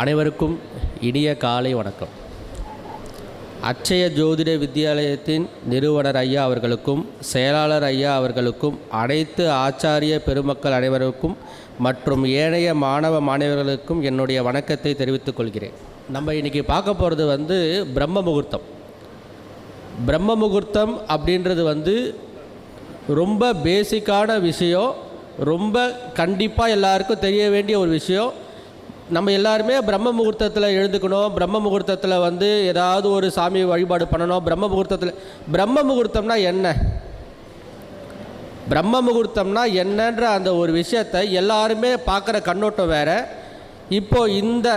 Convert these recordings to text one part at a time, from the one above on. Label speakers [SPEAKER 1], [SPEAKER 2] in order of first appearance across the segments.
[SPEAKER 1] அனைவருக்கும் இனிய காலை வணக்கம். அச்சய ஜோதிட வித்யாலயத்தின் நிறுவனர் ஐயா அவர்களுக்கும் செயலாளர் ஐயா அவர்களுக்கும் அனைத்து ஆச்சாரிய பெருமக்கள் அனைவருக்கும் மற்றும் ஏனைய மாணவ மாணவர்களுக்கும் என்னுடைய வணக்கத்தை தெரிவித்துக் கொள்கிறேன். நம்ம இன்றைக்கி பார்க்க போகிறது வந்து பிரம்ம முகூர்த்தம். பிரம்ம முகூர்த்தம் அப்படின்றது வந்து ரொம்ப பேசிக்கான விஷயம் ரொம்ப கண்டிப்பாக எல்லாருக்கும் தெரிய வேண்டிய ஒரு விஷயம். நம்ம எல்லாருமே பிரம்ம முகூர்த்தத்தில் எழுந்துக்கணும். பிரம்ம முகூர்த்தத்தில் வந்து ஏதாவது ஒரு சாமி வழிபாடு பண்ணணும். பிரம்ம முகூர்த்தத்தில் பிரம்ம முகூர்த்தம்னா என்ன? பிரம்ம முகூர்த்தம்னா என்னன்ற அந்த ஒரு விஷயத்தை எல்லாருமே பார்க்குற கண்ணோட்டம் வேறு. இப்போ இந்த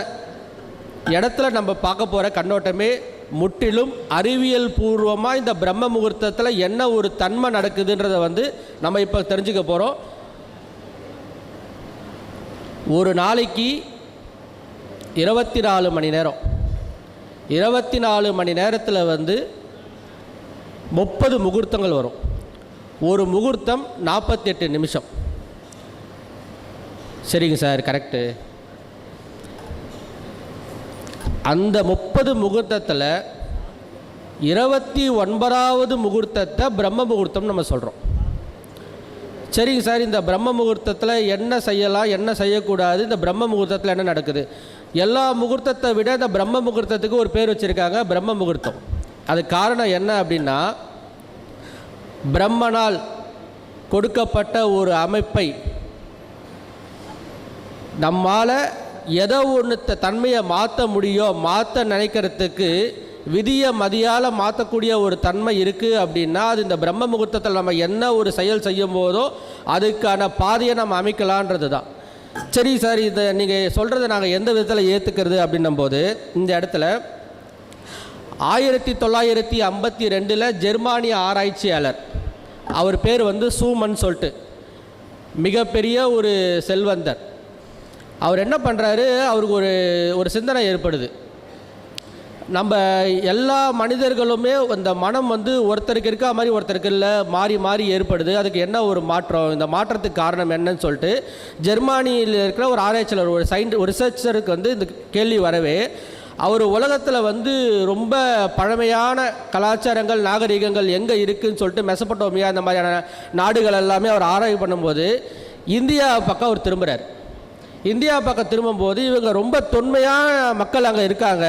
[SPEAKER 1] இடத்துல நம்ம பார்க்க போகிற கண்ணோட்டமே முற்றிலும் அறிவியல் பூர்வமாக இந்த பிரம்ம முகூர்த்தத்தில் என்ன ஒரு தன்மை நடக்குதுன்றதை வந்து நம்ம இப்போ தெரிஞ்சுக்க போகிறோம் ஒரு நாளைக்கு இருபத்தி நாலு மணி நேரம். இருபத்தி நாலு மணி நேரத்தில் வந்து முப்பது முகூர்த்தங்கள் வரும். ஒரு முகூர்த்தம் நாற்பத்தெட்டு நிமிஷம். சரிங்க சார் கரெக்டு அந்த முப்பது முகூர்த்தத்தில் இருபத்தி ஒன்பதாவது முகூர்த்தத்தை பிரம்ம முகூர்த்தம் நம்ம சொல்கிறோம் சரிங்க சார் இந்த பிரம்ம முகூர்த்தத்தில் என்ன செய்யலாம் என்ன செய்யக்கூடாது இந்த பிரம்ம முகூர்த்தத்தில் என்ன நடக்குது? எல்லா முகூர்த்தத்தை விட இந்த பிரம்ம முகூர்த்தத்துக்கு ஒரு பேர் வச்சுருக்காங்க பிரம்ம முகூர்த்தம். அது காரணம் என்ன அப்படின்னா பிரம்மனால் கொடுக்கப்பட்ட ஒரு அமைப்பை நம்மால் எதை ஒன்று தன்மையை மாற்ற முடியும் மாற்ற நினைக்கிறதுக்கு விதியை மதியால் மாற்றக்கூடிய ஒரு தன்மை இருக்குது அப்படின்னா அது இந்த பிரம்ம முகூர்த்தத்தில் நம்ம என்ன ஒரு செயல் செய்யும் போதோ அதுக்கான பாதையை நம்ம அமைக்கலான்றது தான் சரி சார் இதை நீங்கள் சொல்கிறத நாங்கள் எந்த விதத்தில் ஏற்றுக்கிறது அப்படின்னும் போது இந்த இடத்துல ஆயிரத்தி தொள்ளாயிரத்தி ஐம்பத்தி ரெண்டில் ஜெர்மானிய ஆராய்ச்சியாளர் அவர் பேர் வந்து சூமன் சொல்லிட்டு மிகப்பெரிய ஒரு செல்வந்தர். அவர் என்ன பண்ணுறாரு அவருக்கு ஒரு ஒரு சிந்தனை ஏற்படுது. நம்ம எல்லா மனிதர்களுமே இந்த மனம் வந்து ஒருத்தருக்கு இருக்கா மாதிரி ஒருத்தருக்கு இல்லை மாறி மாறி ஏற்படுது. அதுக்கு என்ன ஒரு மாற்றம்? இந்த மாற்றத்துக்கு காரணம் என்னன்னு சொல்லிட்டு ஜெர்மானியில் இருக்கிற ஒரு ஆராய்ச்சியாளர் ஒரு சயின் ஒரு ரிசர்ச்சருக்கு வந்து இந்த கேள்வி வரவே அவர் உலகத்தில் வந்து ரொம்ப பழமையான கலாச்சாரங்கள் நாகரிகங்கள் எங்கே இருக்குதுன்னு சொல்லிட்டு மெசப்பட்டோமியா இந்த மாதிரியான நாடுகள் எல்லாமே அவர் ஆராய்வு பண்ணும்போது இந்தியா பக்கம் அவர் திரும்புகிறார் இந்தியா பக்கம் திரும்பும்போது இவங்க ரொம்ப தொன்மையான மக்கள் அங்கே இருக்காங்க.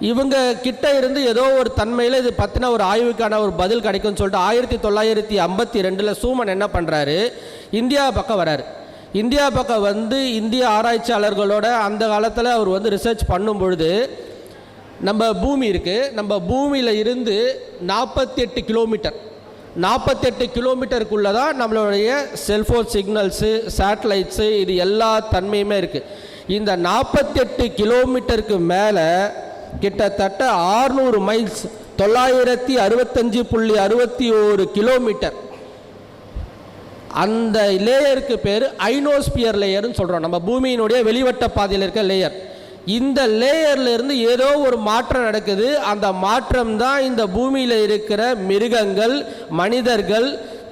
[SPEAKER 1] இவங்க கிட்ட இருந்து ஏதோ ஒரு தன்மையில் இது பற்றின ஒரு ஆய்வுக்கான ஒரு பதில் கிடைக்கும்னு சொல்லிட்டு ஆயிரத்தி தொள்ளாயிரத்தி ஐம்பத்தி ரெண்டில் சூமன் என்ன பண்ணுறாரு இந்தியா பக்கம் வராரு. இந்தியா பக்கம் வந்து இந்திய ஆராய்ச்சியாளர்களோட அந்த காலத்தில் அவர் வந்து ரிசர்ச் பண்ணும் பொழுது நம்ம பூமி இருக்குது நம்ம பூமியில் இருந்து நாற்பத்தெட்டு கிலோமீட்டர் நாற்பத்தெட்டு கிலோமீட்டருக்குள்ளே தான் நம்மளுடைய செல்ஃபோன் சிக்னல்ஸு சேட்டலைட்ஸு இது எல்லா தன்மையுமே இருக்குது இந்த நாற்பத்தெட்டு கிலோமீட்டருக்கு மேலே கிட்டத்தட்ட ஆறுநூறு மைல்ஸ் தொள்ளாயிரத்தி அறுபத்தஞ்சு புள்ளி அறுபத்தி ஒரு கிலோமீட்டர். அந்த லேயருக்கு பேர் ஐனோஸ்பியர் லேயர்னு சொல்கிறோம் நம்ம பூமியினுடைய வெளிவட்ட பாதையில் இருக்க லேயர். இந்த லேயர்லேருந்து ஏதோ ஒரு மாற்றம் நடக்குது. அந்த மாற்றம் தான் இந்த பூமியில் இருக்கிற மிருகங்கள் மனிதர்கள்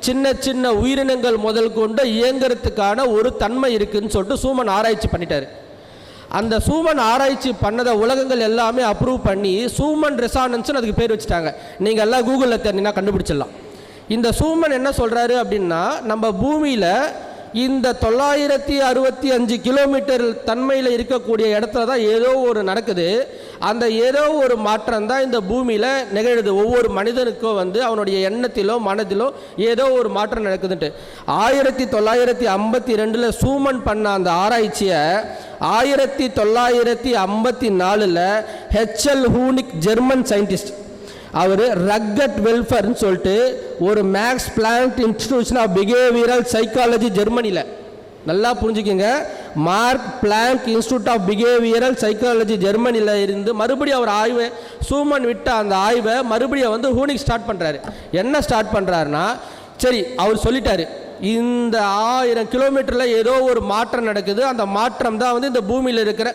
[SPEAKER 1] சின்ன சின்ன உயிரினங்கள் முதல் கொண்டு இயங்குறதுக்கான ஒரு தன்மை இருக்குன்னு சொல்லிட்டு சூமன் ஆராய்ச்சி பண்ணிட்டாரு. அந்த சூமன் ஆராய்ச்சி பண்ணதை உலகங்கள் எல்லாமே அப்ரூவ் பண்ணி சூமன் ரெசானன்ஸ்னு அதுக்கு பேர் வச்சுட்டாங்க. நீங்கள் எல்லாம் கூகுளில் தெரிஞ்சுன்னா கண்டுபிடிச்சிடலாம். இந்த சூமன் என்ன சொல்கிறாரு அப்படின்னா நம்ம பூமியில் இந்த தொள்ளாயிரத்தி அறுபத்தி அஞ்சு கிலோமீட்டர் தன்மையில் இருக்கக்கூடிய இடத்துல தான் ஏதோ ஒரு நடக்குது. அந்த ஏதோ ஒரு மாற்றம் தான் இந்த பூமியில் நிகழுது. ஒவ்வொரு மனிதனுக்கும் வந்து அவனுடைய எண்ணத்திலோ மனதிலோ ஏதோ ஒரு மாற்றம் நடக்குதுன்ட்டு. ஆயிரத்தி தொள்ளாயிரத்தி ஐம்பத்தி ரெண்டில் சூமன் பண்ண அந்த ஆராய்ச்சியை ஆயிரத்தி தொள்ளாயிரத்தி ஐம்பத்தி நாலில் ஹெச்எல் ஹூனிக் ஜெர்மன் சயின்டிஸ்ட் அவர் ரக்கட் வெல்ஃபேர்னு சொல்லிட்டு ஒரு Max Planck institution of behavioural psychology ஜெர்மனியில் நல்லா புரிஞ்சுக்கோங்க. Mark Planck institute of behavioural psychology ஜெர்மனியில் இருந்து மறுபடியும் அவர் ஆய்வை சூமன் விட்ட அந்த ஆய்வை மறுபடியும் வந்து ஹூனிக் ஸ்டார்ட் பண்ணுறாரு என்ன ஸ்டார்ட் பண்ணுறாருன்னா சரி அவர் சொல்லிட்டாரு இந்த ஆயிரம் கிலோமீட்டரில் ஏதோ ஒரு மாற்றம் நடக்குது. அந்த மாற்றம் தான் வந்து இந்த பூமியில் இருக்கிற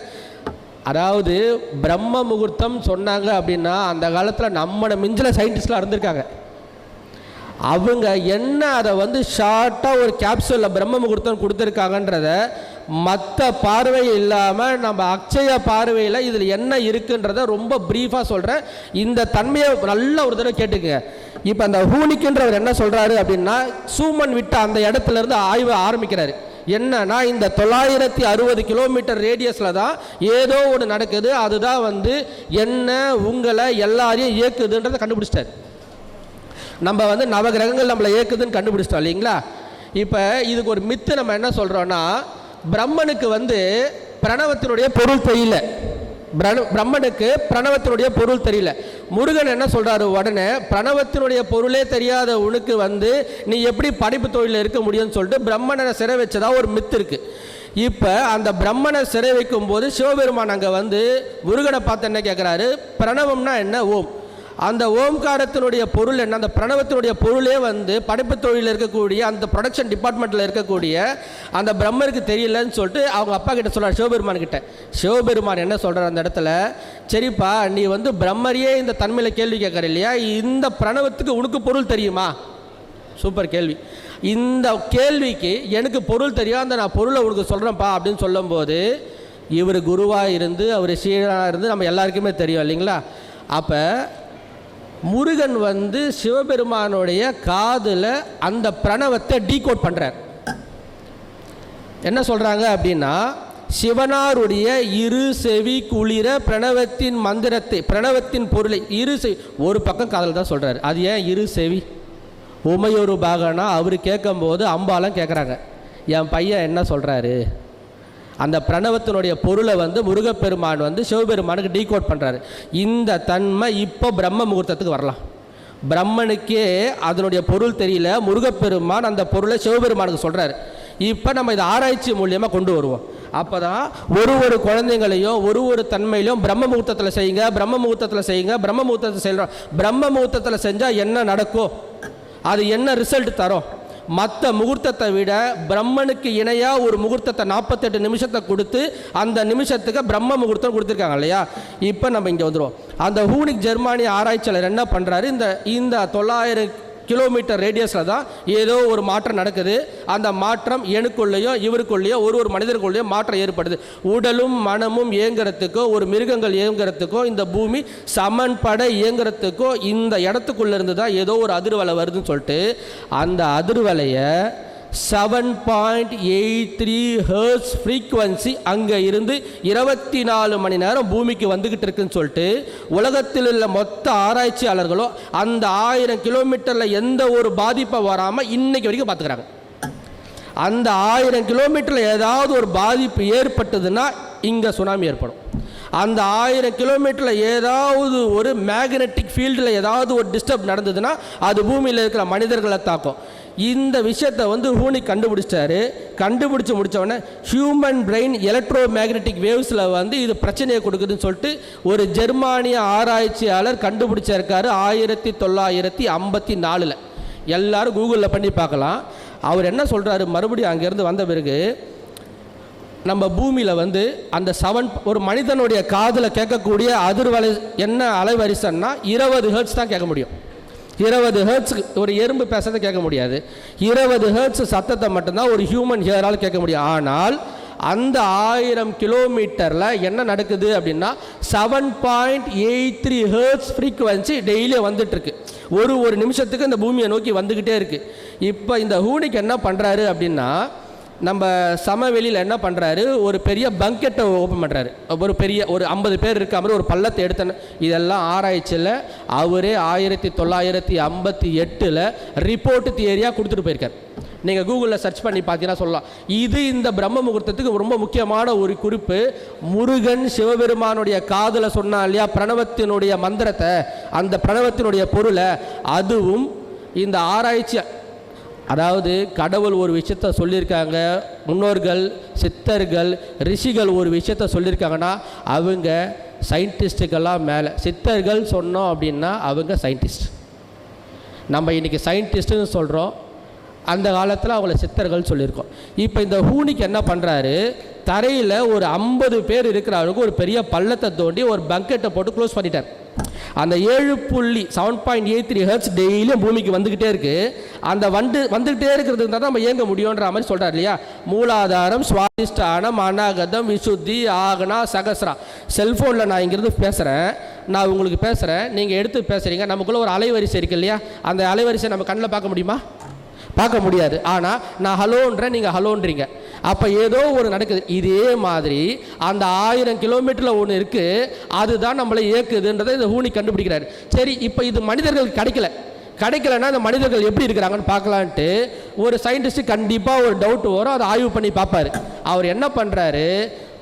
[SPEAKER 1] அதாவது பிரம்ம முகூர்த்தம் சொன்னாங்க அப்படின்னா அந்த காலத்தில் நம்மளை மிஞ்சில சயின்டிஸ்ட்லாம் இருந்திருக்காங்க. அவங்க என்ன அதை வந்து ஷார்ட்டாக ஒரு கேப்சூலில் பிரம்ம முகூர்த்தம் கொடுத்துருக்காங்கன்றத மற்ற பார்வை இல்லாமல் நம்ம அக்ஷய பார்வையில் இதில் என்ன இருக்குன்றத ரொம்ப ப்ரீஃபாக சொல்கிறேன் இந்த தன்மையை நல்ல ஒரு தடவை கேட்டுக்கங்க. இப்போ அந்த ஹூனிக்குன்றவர் என்ன சொல்கிறாரு அப்படின்னா சூமன் விட்ட அந்த இடத்துல இருந்து ஆய்வு ஆரம்பிக்கிறாரு. என்னன்னா இந்த தொள்ளாயிரத்தி அறுபது கிலோமீட்டர் ரேடியஸில் தான் ஏதோ ஒன்று நடக்குது அதுதான் வந்து என்ன உங்களை எல்லாரையும் இயக்குதுன்றதை கண்டுபிடிச்சிட்டார். நம்ம வந்து நவகிரகங்கள் நம்மளை இயக்குதுன்னு கண்டுபிடிச்சிட்டோம் இல்லைங்களா? இப்போ இதுக்கு ஒரு மித்து நம்ம என்ன சொல்கிறோன்னா பிரம்மனுக்கு வந்து பிரணவத்தினுடைய பொருள் தெரியல. பிரம்மனுக்கு பிரணவத்தினுடைய பொருள் தெரியல. முருகன் என்ன சொல்கிறாரு உடனே பிரணவத்தினுடைய பொருளே தெரியாத உனக்கு வந்து நீ எப்படி படிப்பு தொழிலில் இருக்க முடியும்னு சொல்லிட்டு பிரம்மனை சிறை வச்சதா ஒரு மித்து இருக்குது இப்போ அந்த பிரம்மனை சிறை வைக்கும் போது சிவபெருமான் அங்கே வந்து முருகனை பார்த்து என்ன கேட்குறாரு பிரணவம்னா என்ன? ஓம். அந்த ஓம்காரத்தினுடைய பொருள் என்ன? அந்த பிரணவத்தினுடைய பொருளே வந்து படைப்பு தொழிலில் இருக்கக்கூடிய அந்த ப்ரொடக்ஷன் டிபார்ட்மெண்ட்டில் இருக்கக்கூடிய அந்த பிரம்மருக்கு தெரியலன்னு சொல்லிட்டு அவங்க அப்பா கிட்ட சொல்கிறார் சிவபெருமான் கிட்ட. சிவபெருமான் என்ன சொல்கிறார் அந்த இடத்துல? சரிப்பா நீ வந்து பிரம்மரையே இந்த தன்மையில் கேள்வி கேட்குற இல்லையா? இந்த பிரணவத்துக்கு உனக்கு பொருள் தெரியுமா? சூப்பர் கேள்வி. இந்த கேள்விக்கு எனக்கு பொருள் தெரியும் அந்த நான் பொருளை உனக்கு சொல்கிறேன்ப்பா அப்படின்னு சொல்லும்போது இவர் குருவாக இருந்து அவர் சீடனாக இருந்து நம்ம எல்லாருக்குமே தெரியும் இல்லைங்களா? அப்போ முருகன் வந்து சிவபெருமானுடைய காதில் அந்த பிரணவத்தை டீகோட் பண்ணுறார் என்ன சொல்கிறாங்க அப்படின்னா சிவனாருடைய இரு செவி குளிர பிரணவத்தின் மந்திரத்தை பிரணவத்தின் பொருளை இரு செவி ஒரு பக்கம் காதல் தான் சொல்கிறார் அது ஏன் இரு செவி? உமையொரு பாகனா அவர் கேட்கும்போது அம்பாலாம் கேட்குறாங்க என் பையன் என்ன சொல்கிறாரு அந்த பிரணவத்தினுடைய பொருளை வந்து முருகப்பெருமான் வந்து சிவபெருமானுக்கு டீகோட் பண்ணுறாரு இந்த தன்மை இப்போ பிரம்ம முகூர்த்தத்துக்கு வரலாம். பிரம்மனுக்கே அதனுடைய பொருள் தெரியல முருகப்பெருமான் அந்த பொருளை சிவபெருமானுக்கு சொல்கிறாரு இப்போ நம்ம இதை ஆராய்ச்சி மூலியமாக கொண்டு வருவோம். அப்போ தான் ஒரு ஒரு குழந்தைங்களையும் ஒரு ஒரு தன்மையிலையும் பிரம்ம முகூர்த்தத்தில் செய்யுங்க பிரம்ம முகூர்த்தத்தில் செய்யுங்க பிரம்ம முகூர்த்தத்தில் செய்கிறோம் பிரம்ம முகூர்த்தத்தில் செஞ்சால் என்ன நடக்கும்? அது என்ன ரிசல்ட் தரும்? மற்ற முகூர்த்தத்தை விட பிரம்மனுக்கு இணையாக ஒரு முகூர்த்தத்தை நாற்பத்தெட்டு நிமிஷத்தை கொடுத்து அந்த நிமிஷத்துக்கு பிரம்ம முகூர்த்தம் கொடுத்துருக்காங்க இல்லையா? இப்போ நம்ம இங்கே வந்துடுவோம் அந்த ஹூனிக் ஜெர்மானி ஆராய்ச்சியாளர் என்ன பண்ணுறாரு இந்த இந்த தொள்ளாயிரம் கிலோமீட்டர் ரேடியஸில் தான் ஏதோ ஒரு மாற்றம் நடக்குது. அந்த மாற்றம் எனக்குள்ளேயோ இவருக்குள்ளேயோ ஒரு ஒரு மனிதருக்குள்ளேயோ மாற்றம் ஏற்படுது. உடலும் மனமும் இயங்குறதுக்கோ ஒரு மிருகங்கள் இயங்குறதுக்கோ இந்த பூமி சமன்பட இயங்குறதுக்கோ இந்த இடத்துக்குள்ளேருந்து தான் ஏதோ ஒரு அதிர்வலை வருதுன்னு சொல்லிட்டு அந்த அதிர்வலையை seven point eight three hertz frequency அங்கே இருந்து இருபத்தி நாலு மணி நேரம் பூமிக்கு வந்துக்கிட்டு இருக்குன்னு சொல்லிட்டு உலகத்தில் உள்ள மொத்த ஆராய்ச்சியாளர்களோ அந்த ஆயிரம் கிலோமீட்டரில் எந்த ஒரு பாதிப்பை வராமல் இன்னைக்கு வரைக்கும் பார்த்துக்கிறாங்க. அந்த ஆயிரம் கிலோமீட்டரில் ஏதாவது ஒரு பாதிப்பு ஏற்பட்டதுன்னா இங்கே சுனாமி ஏற்படும். அந்த ஆயிரம் கிலோமீட்டரில் ஏதாவது ஒரு மேக்னெட்டிக் ஃபீல்டில் ஏதாவது ஒரு டிஸ்டர்ப் நடந்ததுன்னா அது பூமியில் இருக்கிற மனிதர்களை தாக்கும். இந்த விஷயத்தை வந்து ஹூனி கண்டுபிடிச்சிட்டாரு. கண்டுபிடிச்சி முடித்தவொடனே ஹியூமன் பிரெயின் எலக்ட்ரோ மேக்னெட்டிக் வேவ்ஸில் வந்து இது பிரச்சனையை கொடுக்குதுன்னு சொல்லிட்டு ஒரு ஜெர்மானிய ஆராய்ச்சியாளர் கண்டுபிடிச்சிருக்காரு ஆயிரத்தி தொள்ளாயிரத்தி ஐம்பத்தி நாலில். எல்லாரும் கூகுளில் பண்ணி பார்க்கலாம். அவர் என்ன சொல்கிறாரு மறுபடியும் அங்கேருந்து வந்த பிறகு நம்ம பூமியில் வந்து அந்த செவன் ஒரு மனிதனுடைய காதில் கேட்கக்கூடிய அதிர்வலை என்ன அலைவரிசைன்னா இருபது ஹெர்ட்ஸ் தான் கேட்க முடியும். இருபது ஹெர்ட்ஸ் ஒரு எறும்பு பேசுறதை கேட்க முடியாது. இருபது ஹெர்ட்ஸ் சத்தத்தை மட்டும்தான் ஒரு ஹியூமன் ஹியரால் கேட்க முடியும். ஆனால் அந்த ஆயிரம் கிலோமீட்டரில் என்ன நடக்குது அப்படின்னா seven point eight three hertz frequency டெய்லியும் வந்துட்டுருக்கு. ஒரு ஒரு நிமிஷத்துக்கு இந்த பூமியை நோக்கி வந்துக்கிட்டே இருக்குது இப்போ இந்த ஹூனிக் என்ன பண்ணுறாரு அப்படின்னா நம்ம சமவெளியில் என்ன பண்ணுறாரு ஒரு பெரிய பங்கெட்டை ஓப்பன் பண்ணுறாரு ஒரு பெரிய ஒரு ஐம்பது பேர் இருக்க மாதிரி ஒரு பள்ளத்தை எடுத்தன. இதெல்லாம் ஆராய்ச்சியில் அவரே ஆயிரத்தி தொள்ளாயிரத்தி ஐம்பத்தி எட்டில் ரிப்போர்ட்டு தியரியாக கொடுத்துட்டு போயிருக்கார். நீங்கள் கூகுளில் சர்ச் பண்ணி பார்த்தீங்கன்னா சொல்லலாம். இது இந்த பிரம்ம முகூர்த்தத்துக்கு ரொம்ப முக்கியமான ஒரு குறிப்பு. முருகன் சிவபெருமானுடைய காதில் சொன்னா இல்லையா பிரணவத்தினுடைய மந்திரத்தை அந்த பிரணவத்தினுடைய பொருளை அதுவும் இந்த ஆராய்ச்சி அதாவது கடவுள் ஒரு விஷயத்த சொல்லியிருக்காங்க முன்னோர்கள் சித்தர்கள் ரிஷிகள் ஒரு விஷயத்த சொல்லியிருக்காங்கன்னா அவங்க சயின்டிஸ்ட்டுக்கெல்லாம் மேலே. சித்தர்கள் சொன்னோம் அப்படின்னா அவங்க சயின்டிஸ்ட் நம்ம இன்றைக்கி சயின்டிஸ்ட்டுன்னு சொல்கிறோம் அந்த காலத்தில் அவங்கள சித்தர்கள் சொல்லியிருக்கோம். இப்போ இந்த ஹூனிக்கு என்ன பண்ணுறாரு தரையில் ஒரு ஐம்பது பேர் இருக்கிற அளவுக்கு ஒரு பெரிய பள்ளத்தை தோண்டி ஒரு பங்கெட்டை போட்டு க்ளோஸ் பண்ணிட்டார். அந்த ஏழு புள்ளி seven point eight three hertz டெய்லியும் பூமிக்கு வந்துக்கிட்டே இருக்குது அந்த வந்து வந்துக்கிட்டே இருக்கிறது தான் நம்ம இயங்க முடியுன்ற மாதிரி சொல்கிறார் இல்லையா? மூலாதாரம் சுவாதிஷ்டானம் அநாகதம் விசுத்தி ஆகனா சகசரா செல்ஃபோனில் நான் இங்கிருந்து பேசுகிறேன் நான் உங்களுக்கு பேசுகிறேன் நீங்கள் எடுத்து பேசுகிறீங்க நமக்குள்ளே ஒரு அலைவரிசை இருக்குது இல்லையா? அந்த அலைவரிசை நம்ம கண்ணில் பார்க்க முடியுமா? பார்க்க முடியாது. ஆனால் நான் ஹலோன்றேன் நீங்கள் ஹலோன்றீங்க. அப்போ ஏதோ ஒரு நடக்குது. இதே மாதிரி அந்த ஆயிரம் கிலோமீட்டரில் ஒன்று இருக்குது அதுதான் நம்மளை இயக்குதுன்றதை இந்த ஹூனி கண்டுபிடிக்கிறாரு. சரி இப்போ இது மனிதர்களுக்கு கிடைக்கல. கிடைக்கலன்னா இந்த மனிதர்கள் எப்படி இருக்கிறாங்கன்னு பார்க்கலான்ட்டு ஒரு சயின்டிஸ்ட் கண்டிப்பாக ஒரு டவுட் வரும். அதை ஆய்வு பண்ணி பார்ப்பார். அவர் என்ன பண்ணுறாரு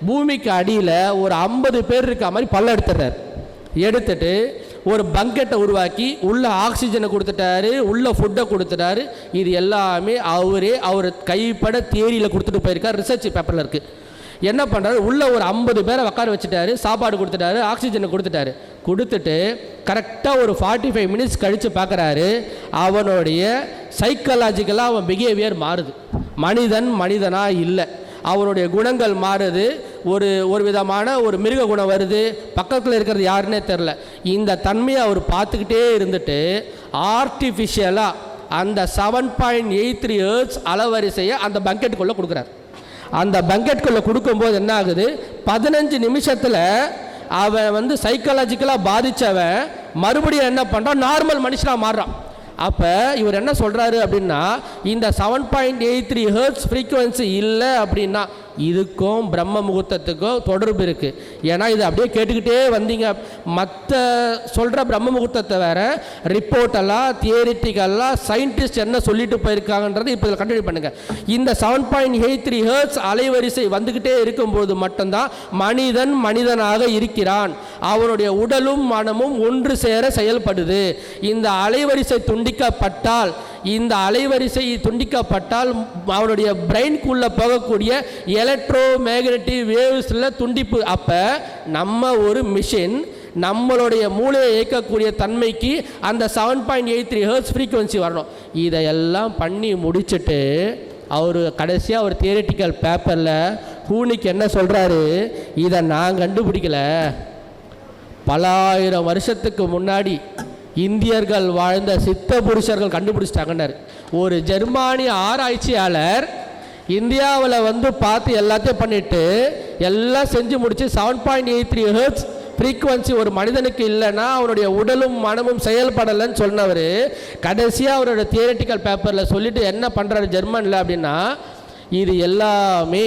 [SPEAKER 1] பூமிக்கு அடியில் ஒரு ஐம்பது பேர் இருக்க மாதிரி பள்ளம் எடுத்துடுறாரு. எடுத்துட்டு ஒரு பங்கெட்டை உருவாக்கி உள்ள ஆக்சிஜனை கொடுத்துட்டாரு உள்ள ஃபுட்டை கொடுத்துட்டாரு. இது எல்லாமே அவரே அவர் கைப்பட தேரியில் கொடுத்துட்டு போயிருக்கார் ரிசர்ச் பேப்பரில் இருக்குது என்ன பண்ணுறாரு உள்ள ஒரு ஐம்பது பேரை உட்கார வச்சுட்டாரு சாப்பாடு கொடுத்துட்டாரு ஆக்சிஜனை கொடுத்துட்டாரு. கொடுத்துட்டு கரெக்டாக ஒரு ஃபார்ட்டி ஃபைவ் மினிட்ஸ் கழித்து பார்க்குறாரு அவனுடைய சைக்கலாஜிக்கலாக அவன் பிஹேவியர் மாறுது. மனிதன் மனிதனாக இல்லை. அவனுடைய குணங்கள் மாறுது. ஒரு ஒரு விதமான ஒரு மிருக குணம் வருது. பக்கத்தில் இருக்கிறது யாருன்னே தெரில இந்த தன்மையை அவர் பார்த்துக்கிட்டே இருந்துட்டு ஆர்டிஃபிஷியலாக அந்த seven point eight three hertz அலவரிசையை அந்த பங்கெட்டுக்குள்ளே கொடுக்குறாரு. அந்த பங்கெட்டுக்குள்ளே கொடுக்கும்போது என்ன ஆகுது பதினஞ்சு நிமிஷத்தில் அவன் வந்து சைக்காலஜிக்கலாக பாதித்தவன் மறுபடியும் என்ன பண்ணுறான் நார்மல் மனுஷனாக மாறுறான். அப்போ இவர் என்ன சொல்கிறாரு அப்படின்னா இந்த seven point eight three hertz frequency இல்லை அப்படின்னா இதுக்கும் பிரம்ம முகூர்த்தத்துக்கும் தொடர்பு இருக்குது ஏன்னா இது அப்படியே கேட்டுக்கிட்டே வந்தீங்க. மற்ற சொல்கிற பிரம்ம முகூர்த்தத்தை வேறு ரிப்போர்ட்டெல்லாம் தியரிட்டிக்கெல்லாம் சயின்டிஸ்ட் என்ன சொல்லிட்டு போயிருக்காங்கன்றது இப்போ இதில் கண்டினியூ பண்ணுங்கள் இந்த seven point eight three hertz அலைவரிசை வந்துக்கிட்டே இருக்கும்போது மட்டும்தான் மனிதன் மனிதனாக இருக்கிறான். அவனுடைய உடலும் மனமும் ஒன்று சேர செயல்படுது. இந்த அலைவரிசை துண்டிக்கப்பட்டால் இந்த அலைவரிசை துண்டிக்கப்பட்டால் அவனுடைய பிரெயின்குள்ளே போகக்கூடிய எலக்ட்ரோ மேக்னட்டிவ் வேவ்ஸில் துண்டிப்பு. அப்போ நம்ம ஒரு மிஷின் நம்மளுடைய மூளையை இயக்கக்கூடிய தன்மைக்கு அந்த seven point eight three hertz frequency வரணும். இதையெல்லாம் பண்ணி முடிச்சுட்டு அவர் கடைசியாக ஒரு தியரட்டிக்கல் பேப்பரில் ஹூனிக்கு என்ன சொல்கிறாரு இதை நான் கண்டுபிடிக்கல. பல ஆயிரம் வருஷத்துக்கு முன்னாடி இந்தியர்கள் வாழ்ந்த சித்த புருஷர்கள் கண்டுபிடிச்சிட்டாங்கன்னாரு. ஒரு ஜெர்மானிய ஆராய்ச்சியாளர் இந்தியாவில் வந்து பார்த்து எல்லாத்தையும் பண்ணிட்டு எல்லாம் செஞ்சு முடிச்சு seven point eight three hertz frequency ஒரு மனிதனுக்கு இல்லைன்னா அவனுடைய உடலும் மனமும் செயல்படலைன்னு சொன்னவர் கடைசியாக அவரோட தியரட்டிக்கல் பேப்பரில் சொல்லிட்டு என்ன பண்ணுறாரு ஜெர்மனில் அப்படின்னா இது எல்லாமே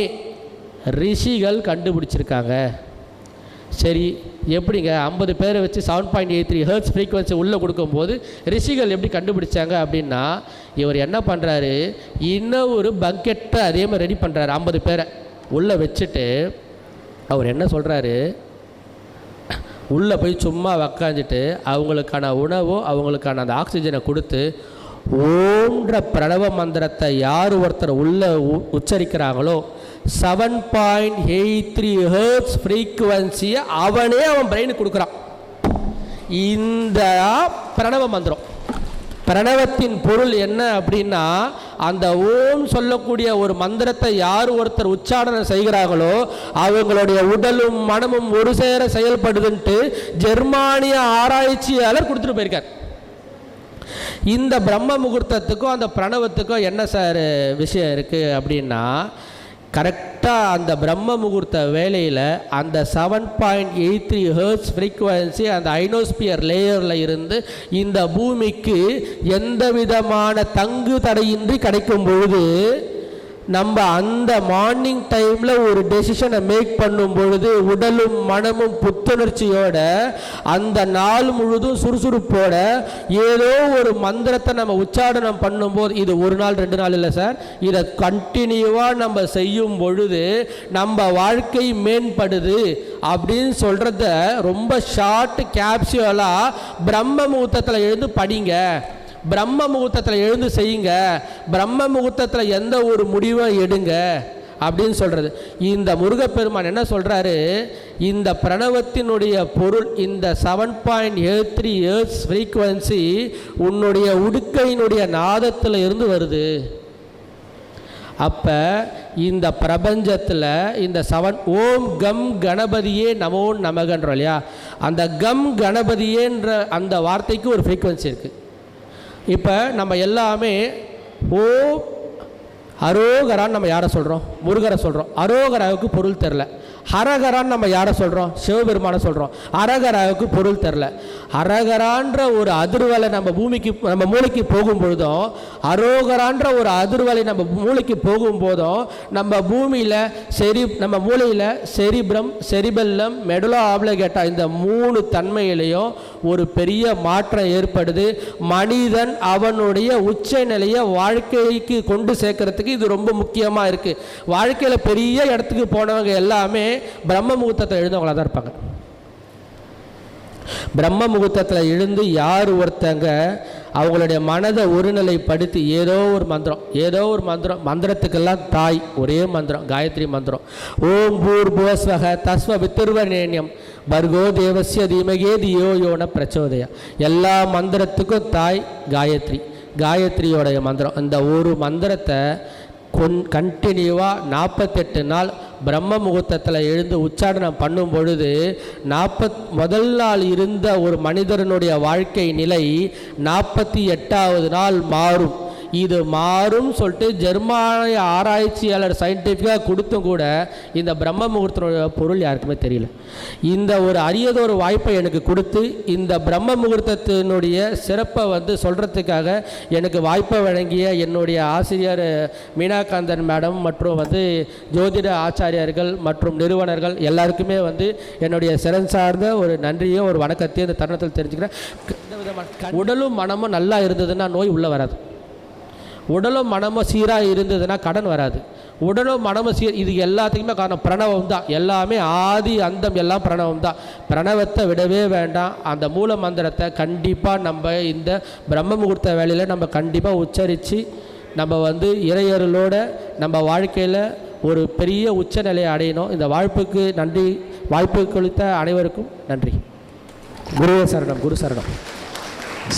[SPEAKER 1] ரிஷிகள் கண்டுபிடிச்சிருக்காங்க. சரி எப்படிங்க? ஐம்பது பேரை வச்சு seven point eight three hertz frequency உள்ளே கொடுக்கும்போது ரிஷிகள் எப்படி கண்டுபிடிச்சாங்க அப்படின்னா இவர் என்ன பண்ணுறாரு இன்னும் ஒரு பக்கெட்டை அதே மாதிரி ரெடி பண்ணுறாரு ஐம்பது பேரை. உள்ளே வச்சுட்டு அவர் என்ன சொல்கிறாரு உள்ளே போய் சும்மா உக்காந்துட்டு அவங்களுக்கான உணவும் அவங்களுக்கான அந்த ஆக்சிஜனை கொடுத்து ஓன்ற பிரணவ மந்திரத்தை யார் ஒருத்தர் உள்ளே உ- உச்சரிக்கிறாங்களோ seven point eight three hertz ஃப்ரீக்குவன்சியை அவனே அவன் பிரெயினுக்கு கொடுக்குறான். இந்த பிரணவ மந்திரம். பிரணவத்தின் பொருள் என்ன அப்படின்னா அந்த ஓம் சொல்லக்கூடிய ஒரு மந்திரத்தை யார் ஒருத்தர் உச்சாரணம் செய்கிறார்களோ அவங்களுடைய உடலும் மனமும் ஒரு சேர செயல்படுதுன்ட்டு ஜெர்மானிய ஆராய்ச்சியாளர் கொடுத்துட்டு போயிருக்கார். இந்த பிரம்ம முகூர்த்தத்துக்கும் அந்த பிரணவத்துக்கும் என்ன சார் விஷயம் இருக்குது அப்படின்னா கரெக்டாக அந்த பிரம்ம முகூர்த்த வேலையில் அந்த seven point eight three hertz frequency அந்த ஐனோஸ்பியர் லேயரில் இருந்து இந்த பூமிக்கு எந்த விதமான தங்கு தடையின்றி கிடைக்கும் பொழுது நம்ம அந்த மார்னிங் டைமில் ஒரு டெசிஷனை மேக் பண்ணும் பொழுது உடலும் மனமும் புத்துணர்ச்சியோட அந்த நாள் முழுதும் சுறுசுறுப்போட ஏதோ ஒரு மந்திரத்தை நம்ம உச்சாடனம் பண்ணும்போது இது ஒரு நாள் ரெண்டு நாள் இல்லை சார் இதை கண்டினியூவாக நம்ம செய்யும் பொழுது நம்ம வாழ்க்கை மேம்படுது அப்படின்னு சொல்கிறத ரொம்ப ஷார்ட் கேப்சியூலாக பிரம்ம முகூர்த்தத்தில் எழுந்து படிங்க. பிரம்ம முகூர்த்தத்தில் எழுந்து செய்யுங்க. பிரம்ம முகூர்த்தத்தில் எந்த ஒரு முடிவும் எடுங்க அப்படின்னு சொல்கிறது இந்த முருகப்பெருமான் என்ன சொல்கிறாரு இந்த பிரணவத்தினுடைய பொருள் இந்த seven point eight three hertz frequency உன்னுடைய உடுக்கையினுடைய நாதத்தில் இருந்து வருது. அப்போ இந்த பிரபஞ்சத்தில் இந்த செவன் ஓம் கம் கணபதியே நமோ நமகன்றோம் இல்லையா? அந்த கம் கணபதியேன்ற அந்த வார்த்தைக்கு ஒரு ஃப்ரீக்குவன்சி இருக்குது இப்போ நம்ம எல்லாமே ஓ அரோகரான்னு நம்ம யாரை சொல்கிறோம் முருகரை சொல்கிறோம் அரோகராவுக்கு பொருள் தெரில ஹரகரான்னு நம்ம யாரை சொல்கிறோம் சிவபெருமானை சொல்கிறோம் அரகராவுக்கு பொருள் தெரில அரகரான்ற ஒரு அதிர்வலை நம்ம பூமிக்கு நம்ம மூளைக்கு போகும் பொழுதும் அரோகரான்ற ஒரு அதிர்வலை நம்ம மூளைக்கு போகும்போதும் நம்ம பூமியில் செரி நம்ம மூளையில் செரிப்ரம் செரிபெல்லம் மெடுலா ஆப்ளகேட்டா இந்த மூணு தன்மையிலையும் ஒரு பெரிய மாற்றம் ஏற்படுது. மனிதன் அவனுடைய உச்ச நிலையை வாழ்க்கைக்கு கொண்டு சேர்க்கறதுக்கு இது ரொம்ப முக்கியமாக இருக்குது வாழ்க்கையில் பெரிய இடத்துக்கு போனவங்க எல்லாமே பிரம்ம முகூர்த்தத்தில் எழுந்தவங்களாக தான் இருப்பாங்க. பிரம்ம முகூர்த்தத்தில் எழுந்து யார் ஒருத்தங்க அவங்களுடைய மனதை ஒருநிலைப்படுத்தி ஏதோ ஒரு மந்திரம் ஏதோ ஒரு மந்திரம் மந்திரத்துக்கெல்லாம் தாய் ஒரே மந்திரம் காயத்ரி மந்திரம். ஓம் பூர் புவஸ்வக தஸ்வ வித்துர்வநேன்யம் பர்கோ தேவசிய தீமகே தியோ யோன பிரச்சோதயா. எல்லா மந்திரத்துக்கும் தாய் காயத்ரி காயத்ரியோடைய மந்திரம். இந்த ஒரு மந்திரத்தை கொன் கண்டினியூவாக நாற்பத்தெட்டு நாள் பிரம்ம முகூர்த்தத்தில் எழுந்து உச்சாடனம் பண்ணும் பொழுது நாற்பத் முதல் நாள் இருந்த ஒரு மனிதனுடைய வாழ்க்கை நிலை நாற்பத்தி எட்டாவது நாள் மாறும். இது மாறும் சொல்லிட்டு ஜெர்மானிய ஆராய்ச்சியாளர் சயின்டிஃபிக்காக கொடுத்தும் கூட இந்த பிரம்ம முகூர்த்தனோட பொருள் யாருக்குமே தெரியல. இந்த ஒரு அரியதொரு வாய்ப்பை எனக்கு கொடுத்து இந்த பிரம்ம முகூர்த்தத்தினுடைய சிறப்பை வந்து சொல்கிறதுக்காக எனக்கு வாய்ப்பை வழங்கிய என்னுடைய ஆசிரியர் மீனாகாந்தன் மேடம் மற்றும் வந்து ஜோதிட ஆச்சாரியர்கள் மற்றும் நிறுவனர்கள் எல்லாருக்குமே வந்து என்னுடைய சிறன் சார்ந்த ஒரு நன்றியும் ஒரு வணக்கத்தையும் இந்த தருணத்தில் தெரிஞ்சுக்கிறேன் விதமான உடலும் மனமும் நல்லா இருந்ததுன்னா நோய் உள்ளே வராது. உடலும் மனமும் சீராக இருந்ததுன்னா கடன் வராது. உடலும் மனமும் சீர் இது எல்லாத்துக்குமே காரணம். பிரணவம் தான். எல்லாமே ஆதி அந்தம் எல்லாம் பிரணவம் தான். பிரணவத்தை விடவே வேண்டாம். அந்த மூல மந்திரத்தை கண்டிப்பாக நம்ம இந்த பிரம்ம முகூர்த்த வேலையில் நம்ம கண்டிப்பாக உச்சரித்து நம்ம வந்து இறையருளோட நம்ம வாழ்க்கையில் ஒரு பெரிய உச்சநிலையை அடையணும். இந்த வாழ்ப்புக்கு நன்றி. வாய்ப்பு கொடுத்த அனைவருக்கும் நன்றி. குருவே சரணம் குரு சரணம்.